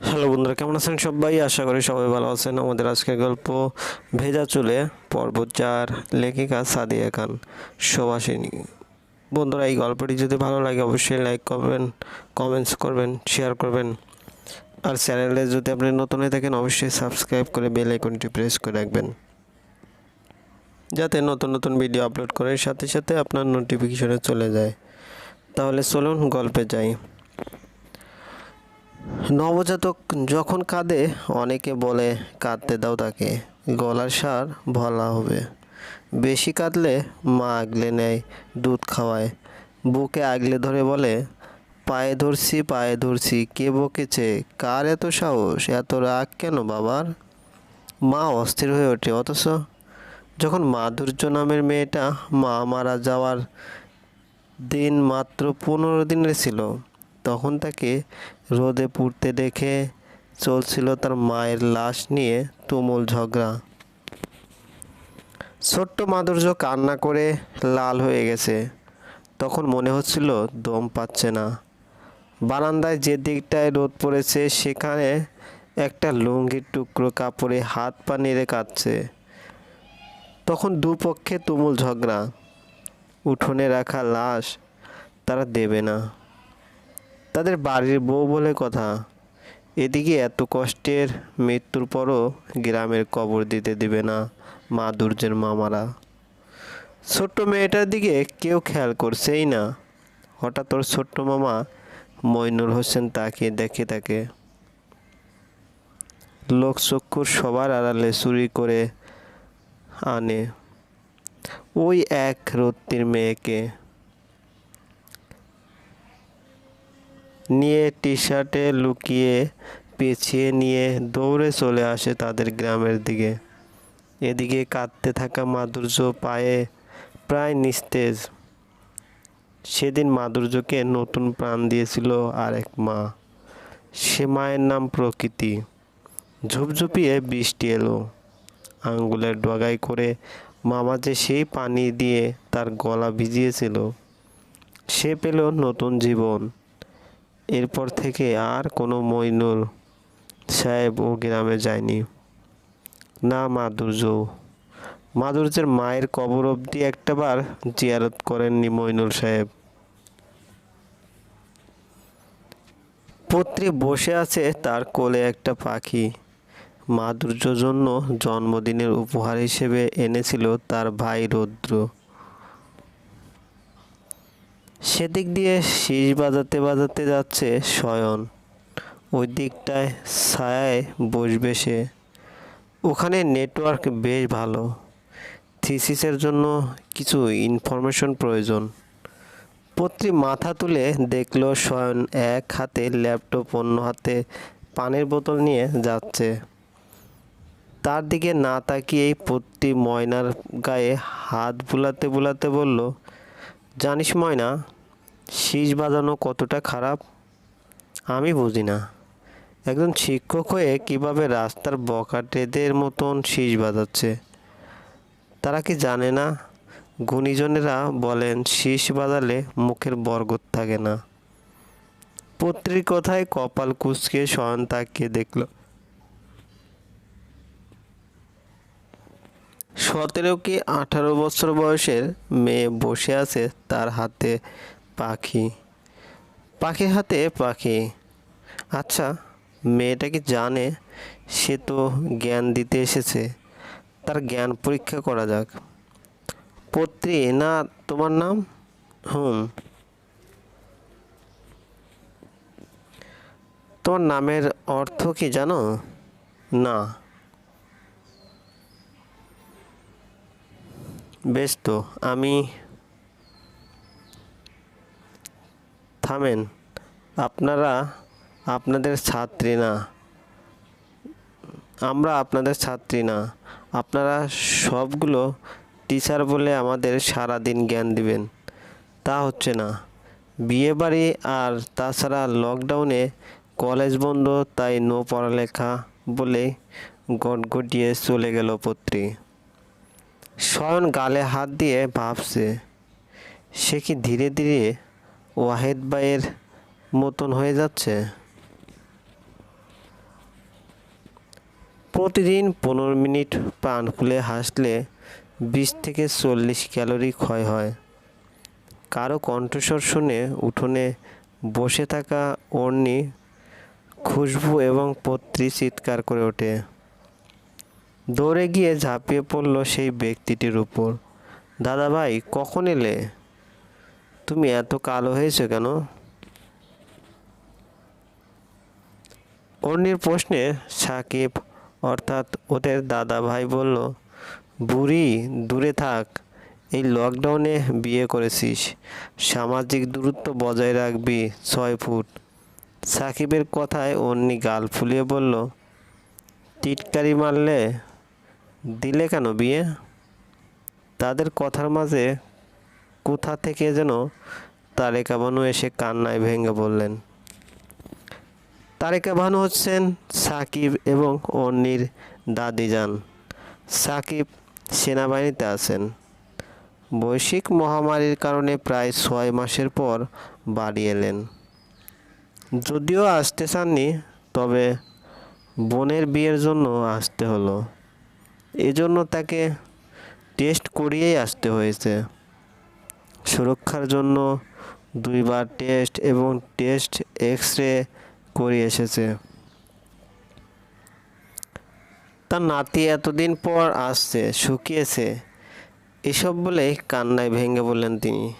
Hello বন্ধুরা, কেমন আছেন সবাই? আশা করি সবাই ভালো আছেন। আমাদের আজকের গল্প ভেজা চুলে পর্ব চার লেখিকা সাদিয়া খান সুভাষিনী বন্ধুরা, এই গল্পটি যদি ভালো লাগে অবশ্যই লাইক করবেন, কমেন্টস করবেন, শেয়ার করবেন। আর চ্যানেলে যদি আপনি নতুন হয়ে থাকেন, অবশ্যই সাবস্ক্রাইব করে বেল আইকনটি প্রেস করে রাখবেন। যাতে নতুন নতুন ভিডিও আপলোড করার সাথে সাথে আপনার নোটিফিকেশনে চলে যায়। তাহলে চলুন গল্পে যাই। নবজাতক যখন কাঁদে, অনেকে বলে, কাঁদতে দাও তাকে, গলার সার ভলা হবে। বেশি কাঁদলে মা আগলে নেয়, দুধ খাওয়ায়। বুকে আগলে ধরে বলে, পায়ে ধরছি পায়ে ধরছি, কে বকেছে? কার এত সাহস? এত রাগ কেন বাবার? মা অস্থির হয়ে ওঠে, অথচ যখন মাধুর্য নামের মেয়েটা মা মারা যাওয়ার দিন মাত্র পনেরো দিনের ছিল তখন তাকে রোদে পুড়তে দেখে চলছিল তার মায়ের লাশ নিয়ে তুমুল ঝগড়া। ছোট্ট মাধুর্য কান্না করে লাল হয়ে গেছে। তখন মনে হচ্ছিল দম পাচ্ছে না। বারান্দায় যে দিকটায় রোদ পড়েছে, সেখানে একটা লুঙ্গির টুকরো কাপড়ে হাত পা নেড়ে কাঁদছে। তখন দুপক্ষে তুমুল ঝগড়া। উঠোনে রাখা লাশ তারা দেবে না। তাদের বাড়ির বউ বলে কথা। এদিকে এত কষ্টের মৃত্যুর পরও গ্রামের কবর দিতে দিবে না মা দুর্যের মামারা। ছোট্ট মেয়েটার দিকে কেউ খেয়াল করছেই না। হঠাৎ ওর ছোট্ট মামা মইনুল হোসেন তাকে দেখে তাকে লোকচক্ষুর সবার আড়ালে চুরি করে আনে। ওই এক রত্তির মেয়েকে নিয়ে টি শার্টে লুকিয়ে পেছিয়ে নিয়ে দৌড়ে চলে আসে তাদের গ্রামের দিকে। এদিকে কাঁদতে থাকা মাধুর্য পায়ে প্রায় নিস্তেজ। সেদিন মাধুর্যকে নতুন প্রাণ দিয়েছিল আর এক মা। সে মায়ের নাম প্রকৃতি। ঝুপঝুপিয়ে বৃষ্টি এলো। আঙ্গুলের ডগায় করে মামা যে সেই পানি দিয়ে তার গলা ভিজিয়েছিল। সে পেল নতুন জীবন। এরপর থেকে আর কোনো মইনুল সাহেব ও গ্রামে যায়নি। না মাধুর্য মাধুর্যের মায়ের কবর অবধি একটাবার জিয়ারত করেননি মইনুল সাহেব। পত্রী বসে আছে তার কোলে একটা পাখি। মাধুর্য জন্য জন্মদিনের উপহার হিসেবে এনেছিল তার ভাই রৌদ্র। সেদিক দিয়ে শীষ বাজাতে বাজাতে যাচ্ছে শয়ন। ওই দিকটায় ছায়ায় বসবে সে। ওখানে নেটওয়ার্ক বেশ ভালো। থিসিসের জন্য কিছু ইনফরমেশন প্রয়োজন। পত্রী মাথা তুলে দেখল শয়ন এক হাতে ল্যাপটপ, অন্য হাতে পানির বোতল নিয়ে যাচ্ছে। তার দিকে না তাকিয়েই পত্রী ময়নার গায়ে হাত বুলাতে বুলাতে বলল জানিস ময়না, শীষ বাজানো কতটা খারাপ? আমি বুঝি না। একজন শিক্ষক হয়ে কীভাবে রাস্তার বকাটেদের মতন শীষ বাজাচ্ছে? তারা কি জানে না? গুণীজনেরা বলেন, শীষ বাজালে মুখের বরগত থাকে না। পত্রিক কথায় কপাল কুচকে শয়ন তাকিয়ে দেখল। সতেরো কি আঠারো বছর বয়সের মেয়ে বসে আছে তার হাতে পাখি। পাখির হাতে পাখি। আচ্ছা মেয়েটা কি জানে? সে তো জ্ঞান দিতে এসেছে। তার জ্ঞান পরীক্ষা করা যাক। পত্রী না তোমার নাম? হুম। তোমার নামের অর্থ কি জানো? না। বেশ তো, আমি থামেন, আপনারা আপনাদের ছাত্রী না। আমরা আপনাদের ছাত্রী না। আপনারা সবগুলো টিচার বলে আমাদের সারা দিন জ্ঞান দিবেন। তা হচ্ছে না। বিয়ে বাড়ি আর তাছাড়া লকডাউনে কলেজ বন্ধ, তাই নো পড়ালেখা বলে গটগটিয়ে চলে গেল পত্রী। শয়ন গালে হাত দিয়ে ভাবছে, সে কি ধীরে ধীরে ওয়াহেদ ভাইয়ের মতন হয়ে যাচ্ছে? প্রতিদিন পনেরো মিনিট প্রাণ খুলে হাসলে বিশ থেকে চল্লিশ ক্যালোরি ক্ষয় হয়। কারও কণ্ঠস্বর শুনে উঠোনে বসে থাকা অর্ণি খুশবু এবং পত্রী চিৎকার করে ওঠে। দৌড়ে গিয়ে ঝাঁপিয়ে পড়ল সেই ব্যক্তিটির উপর। দাদা ভাই, কখন এলে? তুমি এত কালো হয়েছো কেন? অর্ণির প্রশ্নে সাকিব অর্থাৎ ওদের দাদা ভাই বলল, বুড়ি, দূরে থাক, এই লকডাউনে বিয়ে করেছিস। সামাজিক দূরত্ব বজায় রাখবি ছয় ফুট। সাকিবের কথায় অন্যি গাল ফুলিয়ে বলল, টিটকারি মারলে দিলে কেন বিয়ে? তাদের কথার মাঝে কোথা থেকে যেন তারেকা বানু এসে কান্নায় ভেঙে বললেন তারেকা বানু হচ্ছেন সাকিব এবং অন্যির দাদিজান। সাকিব সেনাবাহিনীতে আছেন। বৈশ্বিক মহামারীর কারণে প্রায় ছয় মাসের পর বাড়ি এলেন। যদিও আসতে চাননি, তবে বোনের বিয়ের জন্য আসতে হলো। এজন্য তাকে টেস্ট করিয়েই আসতে হয়েছে। সুরক্ষার জন্য দুইবার টেস্ট এবং টেস্ট এক্স রে করিয়ে এসেছে। তার নাতি এতদিন পর আসছে, শুকিয়েছে। এসব বলে কান্নায় ভেঙে বললেন তিনি।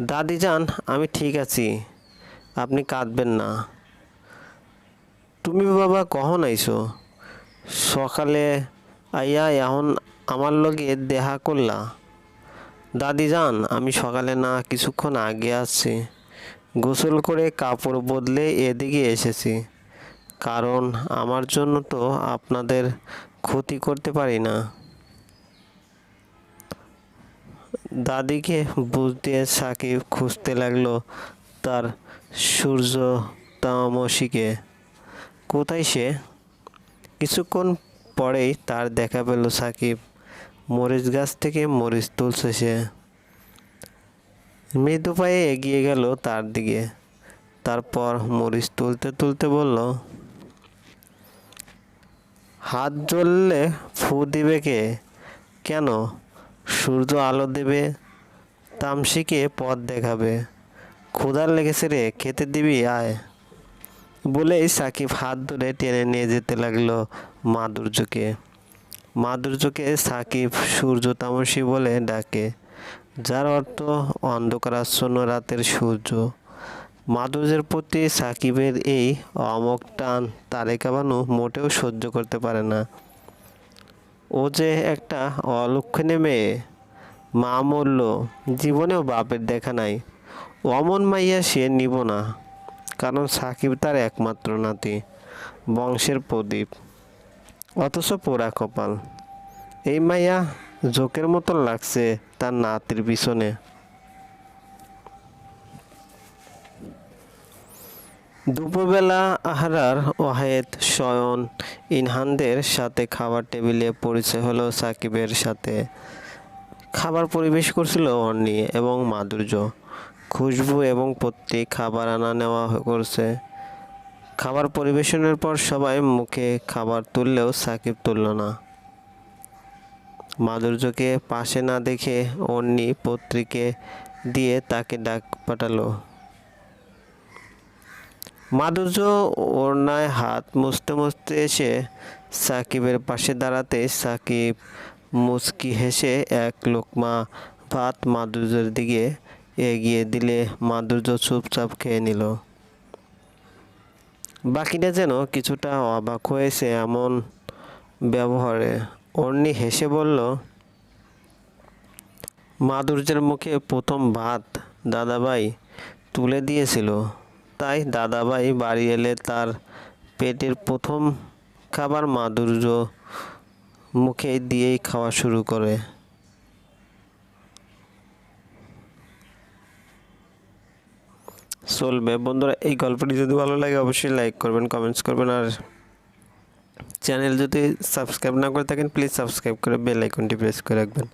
দাদি যান আমি ঠিক আছি। আপনি কাঁদবেন না। তুমি বাবা কখন আইছো? সকালে, আইয়া এখন আমার লগে দেখা করলা। দাদি যান আমি সকালে না, কিছুক্ষণ আগে আসছি। গোসল করে কাপড় বদলে এদিকে এসেছি। কারণ আমার জন্য তো আপনাদের ক্ষতি করতে পারি না। দাদিকে বুঝতে সাকিব খুঁজতে লাগল তার সূর্য তামসিকে। কোথায় সে? কিছুক্ষণ পরেই তার দেখা পেল সাকিব। মরিচ গাছ থেকে মরিচ তুলছে সে। মৃদু পায়ে এগিয়ে গেল তার দিকে। তারপর মরিচ তুলতে তুলতে বলল, হাত জ্বললে ফু দিবে কে? কেন? সূর্য আলো দেবে, তামসিকে পথ দেখাবে। ক্ষুধার লেগেছে রে, খেতে দিবি, আয়। বলেই সাকিব হাত ধরে টেনে নিয়ে যেতে লাগল মাধুর্যকে। মাধুর্যকে সাকিব সূর্য তামসী বলে ডাকে, যার অর্থ অন্ধকারাচ্ছন্ন রাতের সূর্য। মাধুর্যের প্রতি সাকিবের এই অমক টান তারেকা বানু মোটেও সহ্য করতে পারে না। ও যে একটা অলক্ষণে মেয়ে, মা মরল, জীবনেও বাপের দেখা নাই। অমন মাইয়া সে নিব না। কারণ সাকিব তার একমাত্র নাতি, বংশের প্রদীপ। অথচ পোড়া কপাল। এই মাইয়া জোকের মতো লাগছে তার নাতির পিছনে। দুপুরবেলা আহরার, ওয়াহেদ, শয়ন, ইনহানদের সাথে খাবার টেবিলে পরিচয় হলো সাকিবের সাথে। খাবার পরিবেশ করছিল অর্ণি এবং মাধুর্য। খুশবু এবং পত্তি খাবার আনা নেওয়া করছে। খাবার পরিবেশনের পর সবাই মুখে খাবার তুললেও সাকিব তুলল না। মাধুর্যকে পাশে না দেখে অন্যি পত্রীকে দিয়ে তাকে ডাক পাঠালো। মাধুর্য ওড়নায় হাত মুছতে মুছতে এসে সাকিবের পাশে দাঁড়াতে সাকিব মুচকি হেসে এক লোকমা ভাত মাধুর্যের দিকে এগিয়ে দিলে মাধুর্য চুপচাপ খেয়ে নিল। বাকিটা যেন কিছুটা অবাক হয়েছে এমন ব্যবহারে। অর্ণি হেসে বলল, মাধুর্যের মুখে প্রথম ভাত দাদাভাই তুলে দিয়েছিল। তাই দাদাভাই বাড়ি এলে তার পেটের প্রথম খাবার মাধুর্য মুখে দিয়েই খাওয়া শুরু করে। চলবে। বন্ধুরা, এই গল্পটি যদি ভালো লাগে, অবশ্যই লাইক করবেন কমেন্টস করবেন, আর চ্যানেল যদি সাবস্ক্রাইব না করে থাকেন প্লিজ সাবস্ক্রাইব করে বেল আইকনটি প্রেস করে রাখবেন।